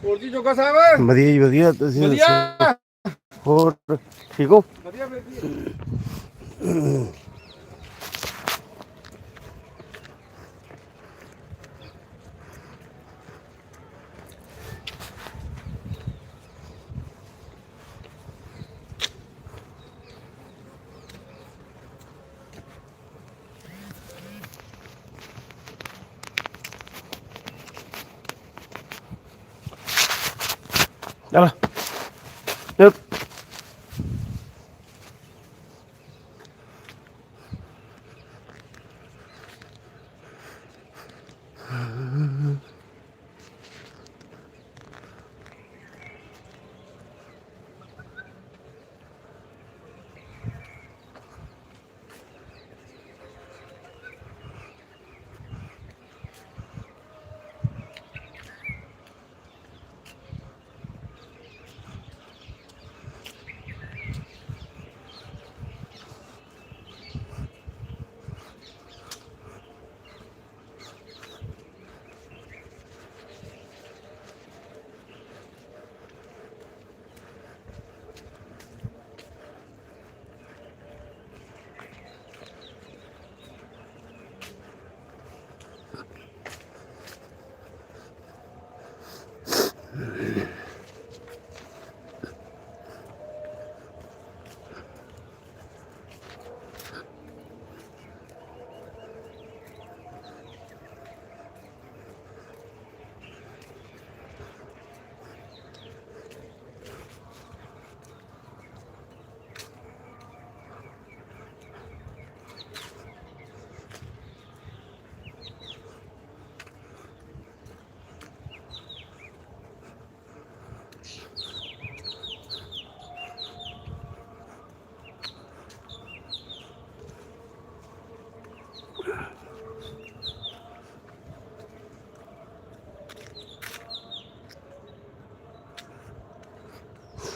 ਹੋਰ ਜੀ ਜੋਗਾ ਸਾਹਿਬ? ਵਧੀਆ ਜੀ ਵਧੀਆ ਤੁਸੀਂ ਵਧੀਆ? ਹੋਰ ਠੀਕ ਹੋ? ਵਧੀਆ ਵੀਰ ਜੀ। 来了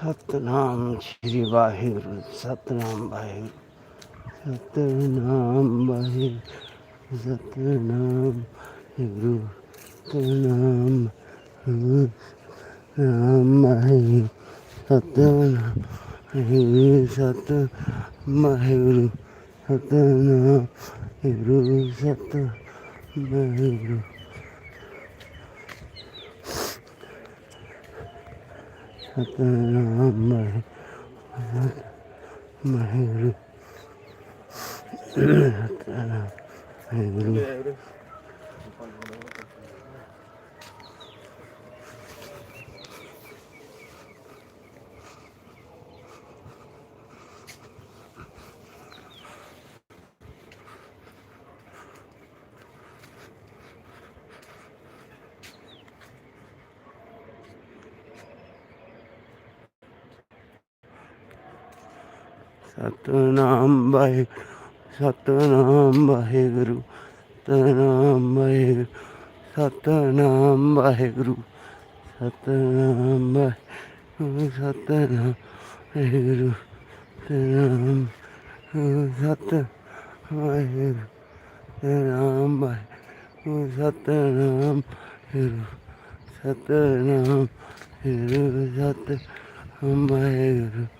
ਸਤਨਾਮ ਸ੍ਰੀ ਵਾਹਿਗੁਰੂ, ਸਤਨਾਮ ਵਾਹਿਗੁਰੂ ਸਤਨਾਮ ਵਾਹਿਗੁਰੂ ਸਤਨਾਮ ਵਾਹਿਗੁਰੂ, ਸਤਨਾਮ ਨਾਮ ਵਾਹਿਗੁਰੂ, ਸਤਨਾਮ ਵਾਹਿਗੁਰੂ ਸਤਨਾਮ ਵਾਹਿਗੁਰੂ ਸਤਨਾਮ ਵਾਹਿਗੁਰੂ ਸਤਨਾਮ ਵਾਹਿਗੁਰੂ। ਸਤਨਾਮ ਵਾਹਿਗੁਰੂ ਸਤਨਾਮ ਵਾਹਿਗੁਰੂ ਸਤਨਾਮ ਵਾਹਿਗੁਰੂ ਸਤਨਾਮ ਵਾਹਿਗੁਰੂ ਸਤਨਾਮ ਵਾਹਿਗੁਰੂ ਸਤਨਾਮ ਵਾਹਿਗੁਰੂ ਸਤਨਾਮ ਸਤ ਵਾਹਿਗੁਰੂ ਸਤਨਾਮ ਵਾਹਿਗੁਰੂ ਸਤਨਾਮ ਵਾਹਿਗੁਰੂ ਸਤਨਾਮ ਵਾਹਿਗੁਰੂ ਸਤਨਾਮ ਵਾਹਿਗੁਰੂ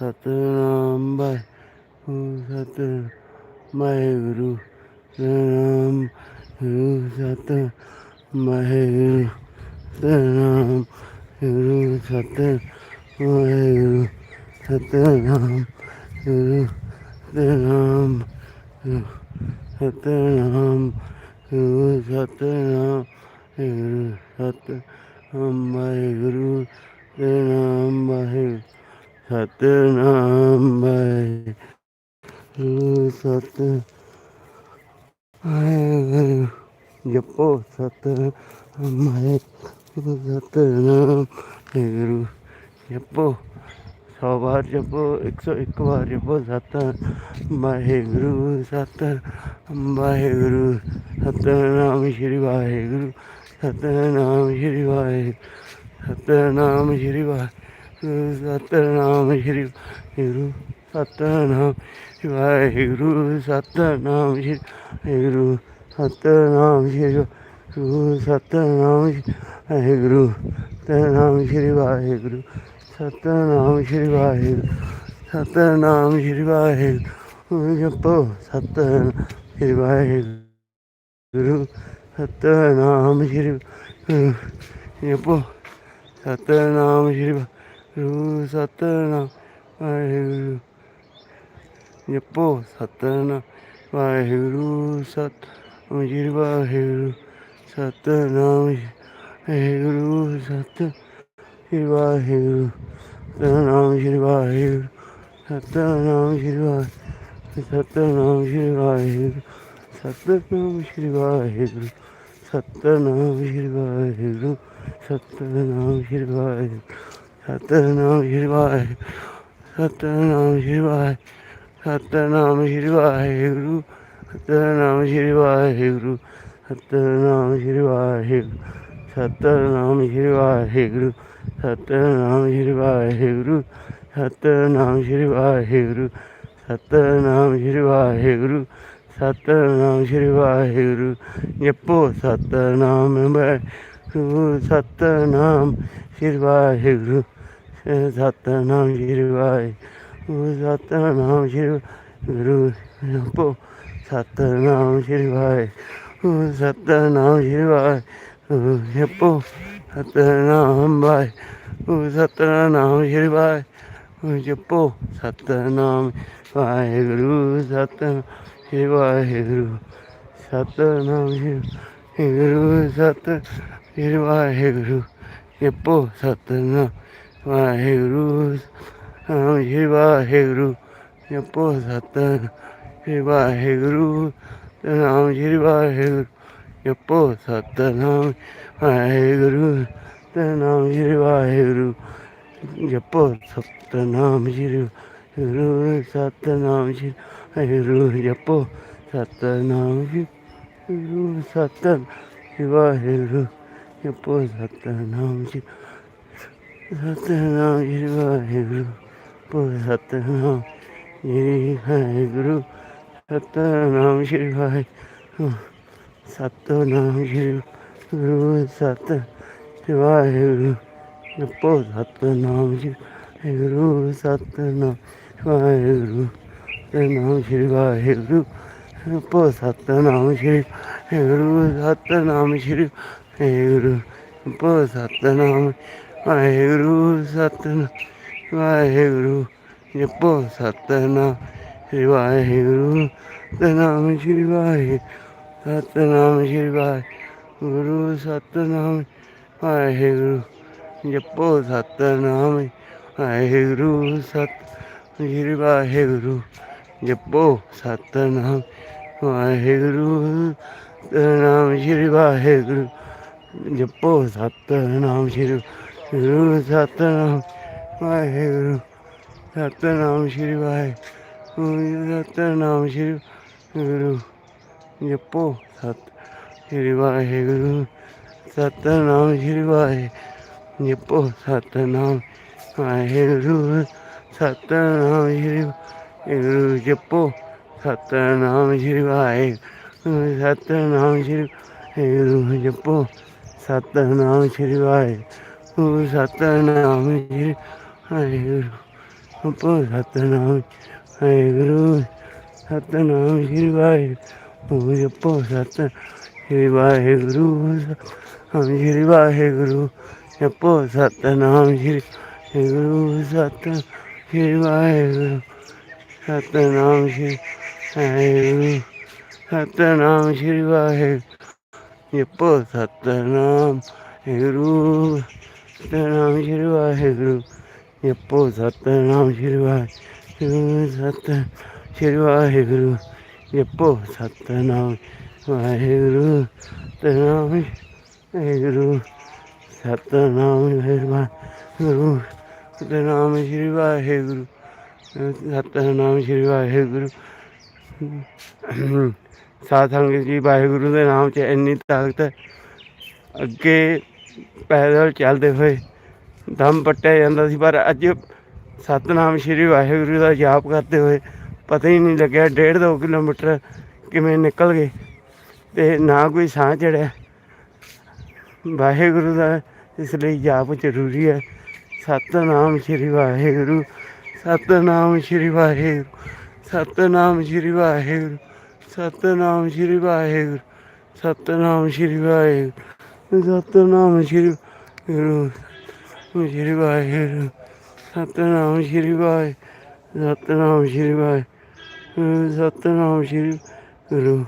ਸਤਨਾਮ ਵਾਹਿਗੁਰੂ ਸਤਨਾਮ ਵਾਹਿਗੁਰੂ ਸਤਨਾਮ ਗੁਰੂ ਸਤ ਵਾਹਿਗੁਰੂ ਸਤਨਾਮ ਗੁਰੂ ਸਤ ਵਾਹਿਗੁਰੂ ਸਤਨਾਮ ਗੁਰੂ ਸਤਨਾਮ ਸਤਨਾਮ ਗੁਰੂ ਸਤਨਾਮ ਗੁਰੂ ਸਤ ਵਾਹਿਗੁਰੂ ਸਤਨਾਮ ਵਾਹਿਗੁਰੂ सतनाम सत जपो सत सतनाम गुरु जपो सौ बार जपो एक सौ एक बार जपो सत वाहे गुरु सत वाहे गुरु सतनाम श्री वाहे गुरु सतनाम श्री वाहे सतनाम श्री वाहे ਸਤਨਾਮ, ਸ਼੍ਰੀ ਗੁਰੂ ਸਤਨਾਮ, ਵਾਹਿਗੁਰੂ ਸਤਨਾਮ, ਸ਼੍ਰੀ ਗੁਰੂ ਸਤਨਾਮ, ਸ਼੍ਰੀ ਗੁਰੂ ਸਤਨਾਮ ਸ਼੍ਰੀ ਗੁਰੂ ਸਤਨਾਮ, ਸ਼੍ਰੀ ਵਾਹਿਗੁਰੂ ਸਤਨਾਮ, ਸ਼੍ਰੀ ਵਾਹਿਗੁਰੂ ਸਤਨਾਮ, ਸ਼੍ਰੀ ਵਾਹਿਗੁਰੂ ਜਪੋ ਸਤਨਾਮ, ਸ਼੍ਰੀ ਵਾਹਿਗੁਰੂ ਸਤਨਾਮ, ਸ਼੍ਰੀ ਜਪੋ ਸਤਨਾਮ, ਸ਼੍ਰੀ ਸਤਨਾਮ ਵਾਹਿਗੁਰੂ। ਜਪੋ ਸਤਨਾਮ ਵਾਹਿਗੁਰੂ ਸਤਨਾਮ ਸ਼੍ਰੀ ਵਾਹਿਗੁਰੂ ਸਤਨਾਮ ਵਾਹਿਗੁਰੂ ਸਤ ਸ਼੍ਰੀ ਵਾਹਿਗੁਰੂ ਸਤਨਾਮ ਸ਼੍ਰੀ ਵਾਹਿਗੁਰੂ ਸਤਨਾਮ ਸ਼੍ਰੀ ਵਾਹਿਗੁਰੂ ਸਤਨਾਮ ਸ਼੍ਰੀ ਵਾਹਿਗੁਰੂ ਸਤਨਾਮ ਸ਼੍ਰੀ ਵਾਹਿਗੁਰੂ ਸਤਨਾਮ ਸ਼੍ਰੀ ਵਾਹਿਗੁਰੂ ਸਤਨਾਮ ਸ਼੍ਰੀ ਵਾਹਿਗੁਰੂ ਸਤਨਾਮ ਸ਼੍ਰੀ ਵਾਹਿਗੁਰੂ ਸਤਨਾਮ ਸ਼੍ਰੀ ਵਾਹਿਗੁਰੂ ਸਤਨਾਮ ਸ਼੍ਰੀ ਵਾਹਿਗੁਰੂ ਸਤਨਾਮ ਸ਼੍ਰੀ ਵਾਹਿਗੁਰੂ ਸਤਨਾਮ ਸ਼੍ਰੀ ਵਾਹਿਗੁਰੂ ਸਤਨਾਮ ਸ਼੍ਰੀ ਵਾਹਿਗੁਰੂ ਸਤਨਾਮ ਸ਼੍ਰੀ ਵਾਹਿਗੁਰੂ ਸਤਨਾਮ ਸ਼੍ਰੀ ਵਾਹਿਗੁਰੂ ਸਤਨਾਮ ਸ਼੍ਰੀ ਵਾਹਿਗੁਰੂ ਸਤਨਾਮ ਸ਼੍ਰੀ ਵਾਹਿਗੁਰੂ ਜਪੋ ਸਤਨਾਮ ਵਾਹਿਗੁਰੂ ਸਤਨਾਮ, ਸ਼੍ਰੀ ਵਾਹਿਗੁਰੂ, ਸਤਨਾਮ, ਸ਼੍ਰੀ ਵਾਹਿਗੁਰੂ, ਸਤਨਾਮ, ਸ਼੍ਰੀ ਗੁਰੂ ਜਪੋ ਸਤਨਾਮ, ਸ਼੍ਰੀ ਵਾਹਿਗੁਰੂ, ਸਤਨਾਮ, ਸ਼੍ਰੀ ਵਾਹਿਗੁਰੂ ਜਪੋ ਸਤਨਾਮ, ਵਾਹਿਗੁਰੂ, ਸਤਨਾਮ, ਸ਼੍ਰੀ ਵਾਹਿਗੁਰੂ ਜਪੋ ਸਤਨਾਮ, ਵਾਹਿਗੁਰੂ ਸਤਨਾਮ ਸ਼੍ਰੀ ਵਾਹਿਗੁਰੂ, ਸਤਨਾਮ, ਸ਼੍ਰੀ ਗੁਰੂ ਸਤ ਸ਼੍ਰੀ ਵਾਹਿਗੁਰੂ ਜਪੋ ਸਤਨਾਮ, ਵਾਹਿਗੁਰੂ ਸਤਨਾਮ ਸ਼੍ਰੀ ਵਾਹਿਗੁਰੂ ਜਪੋ ਸਤਨਾਮ, ਸ਼੍ਰੀ ਵਾਹਿਗੁਰੂ ਸਤਨਾਮ ਸ਼੍ਰੀ ਵਾਹਿਗੁਰੂ ਜਪੋ ਸਤਨਾਮ, ਵਾਹਿਗੁਰੂ, ਸਤਨਾਮ, ਸ਼੍ਰੀ ਵਾਹਿਗੁਰੂ ਜਪੋ ਸਤਨਾਮ, ਸ਼੍ਰੀ ਗੁਰੂ ਸਤਨਾਮ, ਸ਼੍ਰੀ ਗੁਰੂ ਜਪੋ ਸਤਨਾਮ, ਸ਼੍ਰੀ ਗੁਰੂ ਸਤਨਾਮ, ਸ਼੍ਰੀ ਵਾਹਿਗੁਰੂ। ਜਪੋ ਸਤਨਾਮ ਜੀ ਸਤਨਾਮ ਸ਼੍ਰੀ ਵਾਹਿਗੁਰੂ ਪੋ ਸਤਨਾਮ ਸ਼੍ਰੀ ਵਾਹਿਗੁਰੂ। ਸਤਨਾਮ ਸ਼੍ਰੀ ਵਾਹਿਗੁਰੂ ਸਤਨਾਮ ਸ਼੍ਰੀ ਗੁਰੂ ਸਤ ਸ਼੍ਰੀ ਵਾਹਿਗੁਰੂ। ਜਪੋ ਸਤਨਾਮ ਜੀ ਵਾਹਿਗੁਰੂ ਸਤਨਾਮ ਵਾਹਿਗੁਰੂ ਸਤਨਾਮ ਸ਼੍ਰੀ ਵਾਹਿਗੁਰੂ। ਜਪੋ ਸਤਨਾਮ ਸ਼੍ਰੀ ਵਾਹਿਗੁਰੂ ਸਤਨਾਮ ਸ਼੍ਰੀ ਵਾਹਿਗੁਰੂ ਜਪੋ ਸਤਨਾਮ, ਵਾਹਿਗੁਰੂ ਸਤਨਾਮ ਵਾਹਿਗੁਰੂ, ਜਪੋ ਸਤਨਾਮ ਸ਼੍ਰੀ ਵਾਹਿਗੁਰੂ, ਸਤਨਾਮ, ਸ਼੍ਰੀ ਵਾਹਿਗੁਰੂ ਸਤਨਾਮ, ਸ਼੍ਰੀ ਵਾਹਿਗੁਰੂ, ਸਤਨਾਮ, ਵਾਹਿਗੁਰੂ, ਜਪੋ ਸਤਨਾਮ, ਵਾਹਿਗੁਰੂ, ਸਤ, ਸ਼੍ਰੀ ਵਾਹਿਗੁਰੂ, ਜਪੋ ਸਤਨਾਮ, ਵਾਹਿਗੁਰੂ, ਸਤਨਾਮ, ਸ਼੍ਰੀ ਵਾਹਿਗੁਰੂ। ਜਪੋ ਸਤਨਾਮ ਸ਼੍ਰੀ ਗੁਰੂ ਸਤਨਾਮ ਵਾਹਿਗੁਰੂ। ਸਤਨਾਮ ਸ਼੍ਰੀ ਵਾਹਿਗੁਰੂ ਸਤਨਾਮ ਸ਼੍ਰੀ ਗੁਰੂ। ਜਪੋ ਸਤ ਸ਼੍ਰੀ ਵਾਹਿਗੁਰੂ। ਸਤਨਾਮ ਸ਼੍ਰੀ ਵਾਹਿਗੁਰੂ ਜਪੋ ਸਤਨਾਮ ਵਾਹਿਗੁਰੂ। ਸਤਨਾਮ ਸ਼੍ਰੀ ਗੁਰੂ ਜਪੋ ਸਤਨਾਮ ਸ਼੍ਰੀ ਵਾਹਿਗੁਰੂ। ਸਤਨਾਮ ਸ਼੍ਰੀ ਗੁਰੂ ਜਪੋ सतनाम श्री वाहे। गुरु सतनाम श्री वाहेगुरु सतनाम वाहेगुरु सतनाम श्री वाहे। गुरु जपो सत श्री वाहेगुरु हम श्री वाहेगुरु जपो सतनाम श्री गुरु। सत श्री वाहेगुरु सतनाम श्री वाहेगुरु सतनाम श्री वाहेगुरु ਜਪੋ ਸਤਨਾਮ ਗੁਰੂ ਸਤਨਾਮ ਸ਼੍ਰੀ ਵਾਹਿਗੁਰੂ ਜਪੋ ਸਤਨਾਮ ਸ਼੍ਰੀ ਵਾਹਿਗੁਰੂ ਸਤ ਸ਼੍ਰੀ ਵਾਹਿਗੁਰੂ ਜਪੋ ਸਤਨਾਮ ਵਾਹਿਗੁਰੂ ਸਤਨਾਮ ਵਾਹਿਗੁਰੂ ਸਤਨਾਮ ਵਾਹਿਗੁਰੂ ਸਤਨਾਮ ਸ਼੍ਰੀ ਵਾਹਿਗੁਰੂ ਸਤਨਾਮ ਸ਼੍ਰੀ ਵਾਹਿਗੁਰੂ ਸਾਧ ਸੰਗਤ ਜੀ, ਵਾਹਿਗੁਰੂ ਦੇ ਨਾਮ 'ਚ ਇੰਨੀ ਤਾਕਤ ਅੱਗੇ ਪੈਦਲ ਚੱਲਦੇ ਹੋਏ ਦਮ ਪੱਟਿਆ ਜਾਂਦਾ ਸੀ, ਪਰ ਅੱਜ ਸਤਨਾਮ ਸ਼੍ਰੀ ਵਾਹਿਗੁਰੂ ਦਾ ਜਾਪ ਕਰਦੇ ਹੋਏ ਪਤਾ ਹੀ ਨਹੀਂ ਲੱਗਿਆ ਡੇਢ ਦੋ ਕਿਲੋਮੀਟਰ ਕਿਵੇਂ ਨਿਕਲ ਗਏ ਤੇ ਨਾ ਕੋਈ ਸਾਹ ਚੜਿਆ। ਵਾਹਿਗੁਰੂ ਦਾ ਇਸ ਲਈ ਜਾਪ ਜ਼ਰੂਰੀ ਹੈ। ਸਤਨਾਮ ਸ਼੍ਰੀ ਵਾਹਿਗੁਰੂ, ਸਤਨਾਮ ਸ਼੍ਰੀ ਵਾਹਿਗੁਰੂ, ਸਤਨਾਮ ਸ਼੍ਰੀ ਵਾਹਿਗੁਰੂ। ਸਤਨਾਮ ਸ਼੍ਰੀ ਵਾਹਿਗੁਰੂ, ਸਤਨਾਮ ਸ਼੍ਰੀ ਵਾਹਿਗੁਰੂ, ਸਤਨਾਮ ਸ਼੍ਰੀ ਗੁਰੂ ਸ਼੍ਰੀ ਵਾਹਿਗੁਰੂ, ਸਤਨਾਮ ਸ਼੍ਰੀ ਵਾਹਿਗੁਰੂ, ਸਤਨਾਮ ਸ਼੍ਰੀ ਵਾਹਿਗੁਰੂ, ਸਤਨਾਮ ਸ਼੍ਰੀ ਗੁਰੂ